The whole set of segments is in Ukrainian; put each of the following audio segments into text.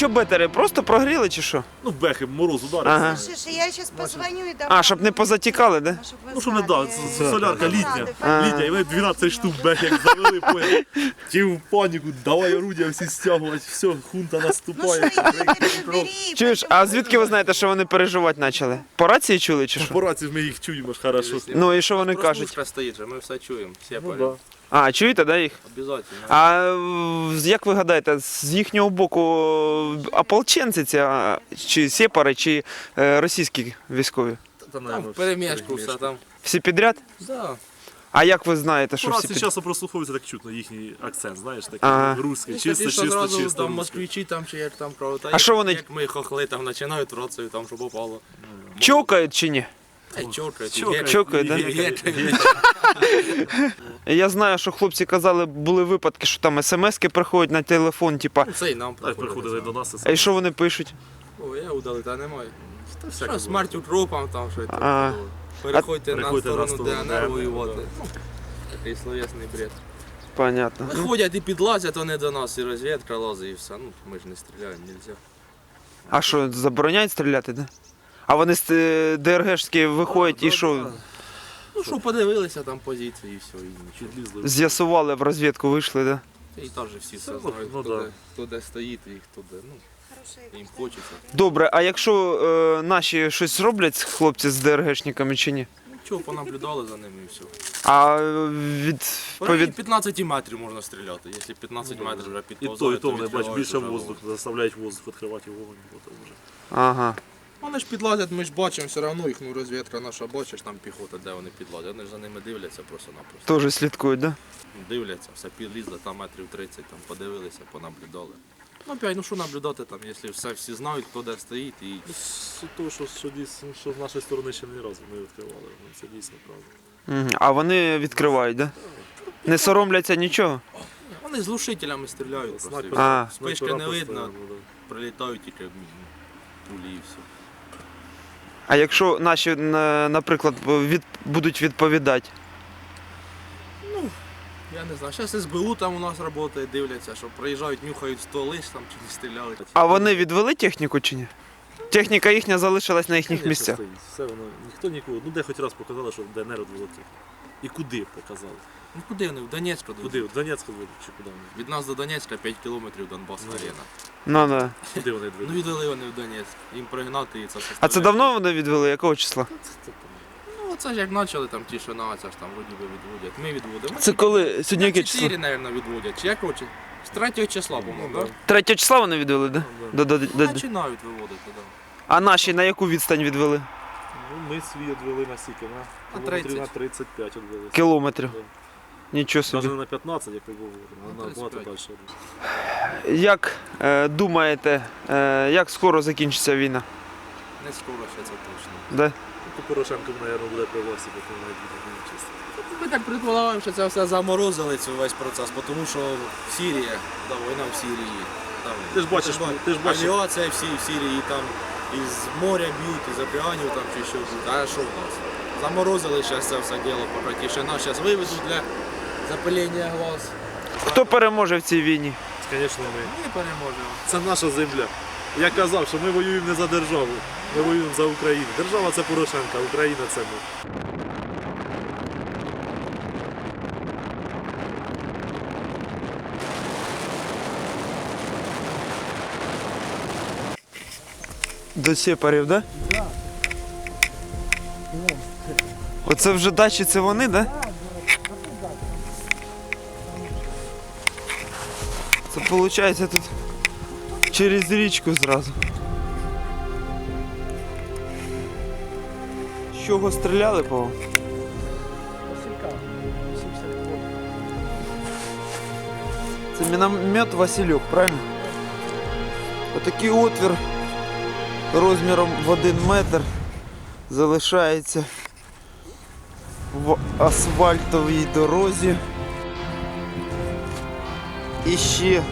що бетери? Просто прогріли чи що? Ну, бехи, мороз ударив. Ага. Слушай, я сейчас позвоню и дам. А, щоб не позатікали, да? Ну, що не знали. це солярка літня. А. Літня, і вони 12 штук бех як завели, понял. Ті в паніку, давай орудія всі стягувати, все, хунта Ну наступає. бери, Чуєш, а звідки ви знаєте, що вони переживати почали? По рації чули чи що? По рації ми їх чуємо ж хорошо. Ну і що вони кажуть? Прослушка стоїть же, ми все чуємо, всі Ну, полі. да. А, чуєте, да, їх? Обязательно. А е, як ви гадаєте, з їхнього боку ополченці ця, чи сепари, чи е, російські військові? Та, Там в перемішку все там. Всі підряд? Да. А як ви знаєте, що всі нас під... часто прослуховується так чутно їхній акцент, знаєш, такий Ага. русський, Чисто, чисто, чисто, чисто, чисто. там русський. москвичі там чи як там правда. А що вони- Як ми хохли там починають роцею, там щоб попало. Чокають чи ні? Чокають. Да? Я знаю, що хлопці казали, були випадки, що там смски приходять на телефон, типа. Це і нам Так приходили до нас. А і що вони пишуть? О, я удали, та немає. Що, смерть укропам там, що було. Переходьте на сторону ДНР, воювати. Ну, Такий словесний бред. Понятно. Виходять і підлазять вони до нас, і розвідка лазить, і все. Ну, ми ж не стріляємо, нельзя. А що, забороняють стріляти, да? А вони з е, ДРГшські виходять і що, Ну що, подивилися там позиції і все, і нічого. З'ясували в розвідку, вийшли, да? І там же всі все Ну, знають, ну, хто, да. де, хто де стоїть і хто де. Ну, їм хочеться. Добре, а якщо е, наші щось зроблять хлопці з ДРГшниками чи ні? Нічого, понаблюдали за ними і все. А е, від По повід... 15 метрів можна стріляти. Якщо 15 метрів вже І підповзають, то, і то вони бач, відкривають більше вже воздух, заставляють воздух відкривати вогонь. бо то вже. Ага. Вони ж підлазять, ми ж бачимо все одно їхню розвідка наша, бачиш там піхота, де вони підлазять. Вони ж за ними дивляться просто-напросто. Теж слідкують, да? Дивляться, все підлізли, там метрів 30, там подивилися, понаблюдали. Ну, опять, ну що наблюдати там, якщо все всі знають, хто де стоїть і. З того, що, що, дійсно, що з нашої сторони ще не разу не відкривали. Ну, це дійсно правда. А вони відкривають, да? Не соромляться нічого? Вони з глушителями стріляють. Спишки не видно, прилітають тільки пулі і все. А якщо наші, наприклад, від... будуть відповідати? Ну, Я не знаю, зараз СБУ там у нас працює, дивляться, що приїжджають, нюхають столи там чи не стріляли. А вони відвели техніку чи ні? Техніка їхня залишилась на їхніх місцях. Все воно, ніхто нікого. Ну де хоч раз показали, що ДНР відвело І куди показали? Ну куди вони? В Донецьку Куди? Куди? В Донецьк відвели чи куди вони? Від нас до Донецька 5 кілометрів Донбас Ну. Ну, да. Куди вони Ну відвели? вони в Донецьк. Їм пригнати і це А це давно вони відвели? Якого числа? Ну це ж як почали там ті, що на це ж там вроді би відводять. Ми відводимо. Це коли? Сьогодні яке число? 4, мабуть, відводять. Чи як коротше? З 3 числа, по-моєму, так? Третього числа вони відвели, да? До, до, до, до. Починають виводити, так. А наші на яку відстань відвели? Ну, ми свій відвели на стільки, на, На кілометрів 30. на 35 відвели. Кілометрів. Да. Нічого собі. Навіть не на 15, як ти говорив, а На на багато далі. Як е, думаєте, е, як скоро закінчиться війна? Не скоро ще це точно. Да? Ну, Порошенко, мабуть, буде при власті, бо навіть буде не. Ми так предполагаємо, що це все заморозили цей весь процес, тому що Сирія, да, війна в Сирії. Там, Ти ж бачиш, ти ж бачиш. Авіація всі в Сирії там із моря б'ють, із океанів там чи що б'ють. А що в нас? Заморозили зараз це все діло, поки тишина зараз виведуть для запилення глаз. Хто переможе в цій війні? Звісно, ми. Ми переможемо. Це наша земля. Я казав, що ми воюємо не за державу, ми воюємо за Україну. Держава це Порошенка, Україна це ми. До сепарів, да? Оце вже дачі, це вони, да? Це виходить тут через річку зразу. З чого стріляли вам? Це міномет Васильок, правильно? Отакий отвір розміром в один метр залишається в асфальтовій дорозі. І ще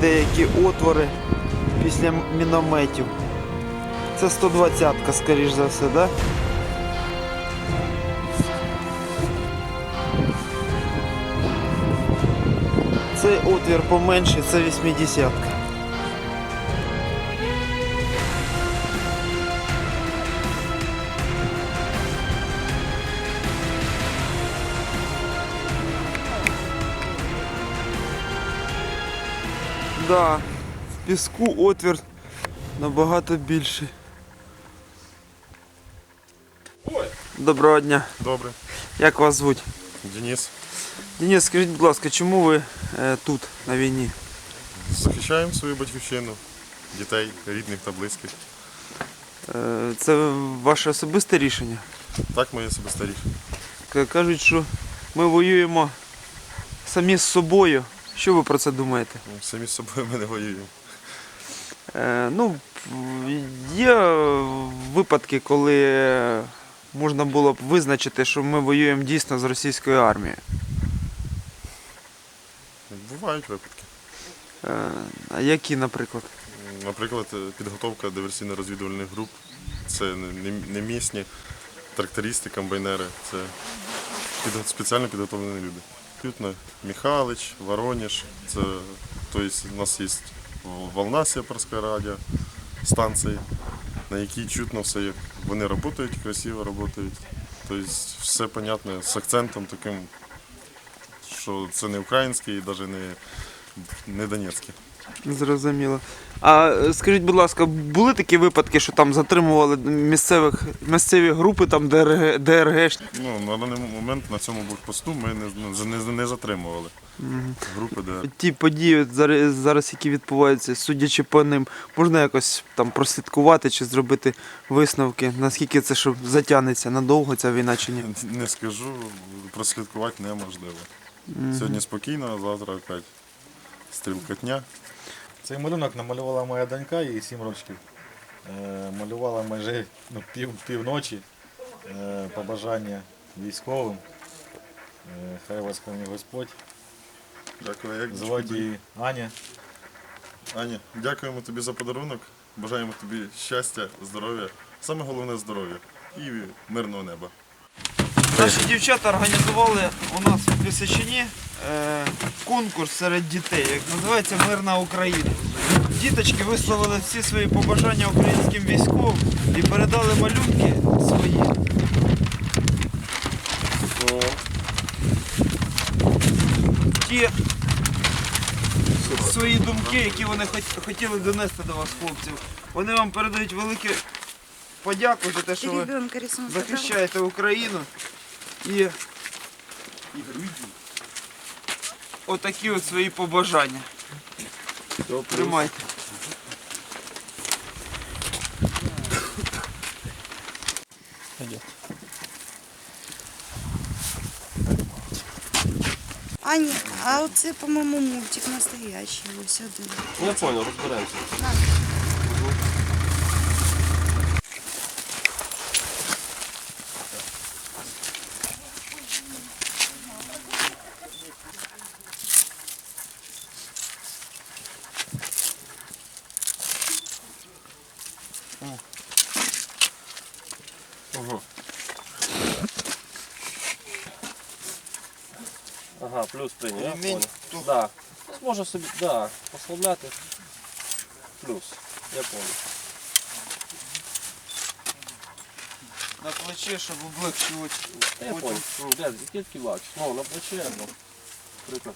деякі отвори після мінометів. Це 120-ка, скоріш за все, да? Цей отвір поменший, це 80-ка. Да, в піску отвір набагато більший. Доброго дня. Добре. Як вас звуть? Денис. Денис, скажіть, будь ласка, чому ви е, тут на війні? Захищаємо свою батьківщину, дітей, рідних та близьких. Е, це ваше особисте рішення? Так моє особисте рішення. К- Кажуть, що ми воюємо самі з собою. Що ви про це думаєте? Ну, Самі з собою ми не воюємо. Е, ну, є випадки, коли можна було б визначити, що ми воюємо дійсно з російською армією. Бувають випадки. Е, а які, наприклад? Наприклад, підготовка диверсійно-розвідувальних груп. Це не місні трактористи, комбайнери. Це спеціально підготовлені люди. Пютна Михайлович, Воронеж. Це, тобто, у нас є волна сепарська радіо, станції, на якій чутно все, як вони працюють, красиво працюють. Тобто все понятно з акцентом таким, що це не український і навіть не, не донецький. Зрозуміло. А е, скажіть, будь ласка, були такі випадки, що там затримували місцевих, місцеві групи там ДРГ, ДРГ? Ну, на даний момент на цьому блокпосту ми не, не, не, затримували групи, де Ті події от зараз, зараз, які відбуваються, судячи по ним, можна якось там прослідкувати чи зробити висновки, наскільки це що затягнеться надовго ця війна чи ні? не скажу, прослідкувати неможливо. Сьогодні спокійно, а завтра опять стрілкотня. Цей малюнок намалювала моя донька, їй 7 років. Е, малювала майже ну, пів, півночі. Е, побажання військовим. Е, хай вас храні Господь. Дякую. Як Звати її Аня. Аня, дякуємо тобі за подарунок. Бажаємо тобі щастя, здоров'я. Саме головне здоров'я і мирного неба. Наші дівчата організували у нас в Пісачині е, конкурс серед дітей, як називається Мирна Україна. Діточки висловили всі свої побажання українським військовим і передали малюнки свої. Ті свої думки, які вони хотіли донести до вас, хлопців. Вони вам передають велике подяку за те, що ви захищаєте Україну і отакі от свої побажання. Тримайте. Аня, а оце, по-моєму, мультик настоящий. Ось один. Я понял, розберемося. Ага. Ага, плюс прийняв, я Ремінь понял. Да. Може собі, да, послабляти. Плюс. Я понял. На плече, щоб облегчувати. Та Я понял. Ну, де, тільки бачиш. Ну, на плече, ну. Приклад.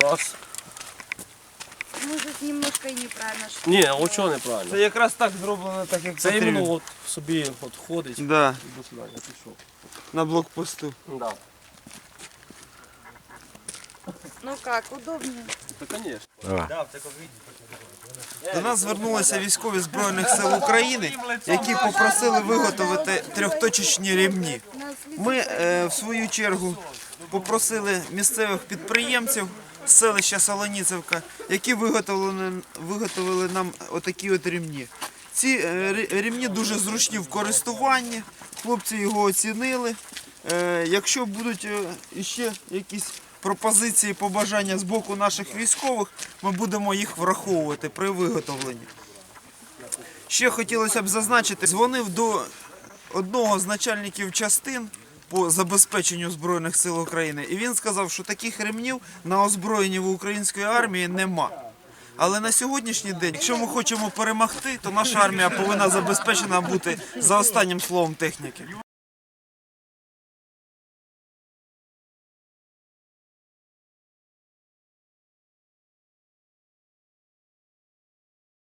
Раз. Может, немножко и неправильно. что Ні, а чого неправильно? Це якраз так зроблено, так як Це потрібно. іменно от собі от ходить. Да, І до свидання, пішов. на блокпосту. Да. Ну как, удобнее? Та, звісно. До нас звернулися військові Збройних сил України, які попросили виготовити трьохточечні рівні. Ми е, в свою чергу попросили місцевих підприємців з селища Солоніцевка, які виготовили, виготовили нам отакі от рівні. Ці е, рівні дуже зручні в користуванні, хлопці його оцінили. Е, Якщо будуть е, іще якісь пропозиції, побажання з боку наших військових, ми будемо їх враховувати при виготовленні. Ще хотілося б зазначити, дзвонив до одного з начальників частин по забезпеченню Збройних сил України, і він сказав, що таких ремнів на озброєнні в української армії нема. Але на сьогоднішній день, якщо ми хочемо перемогти, то наша армія повинна забезпечена бути за останнім словом техніки.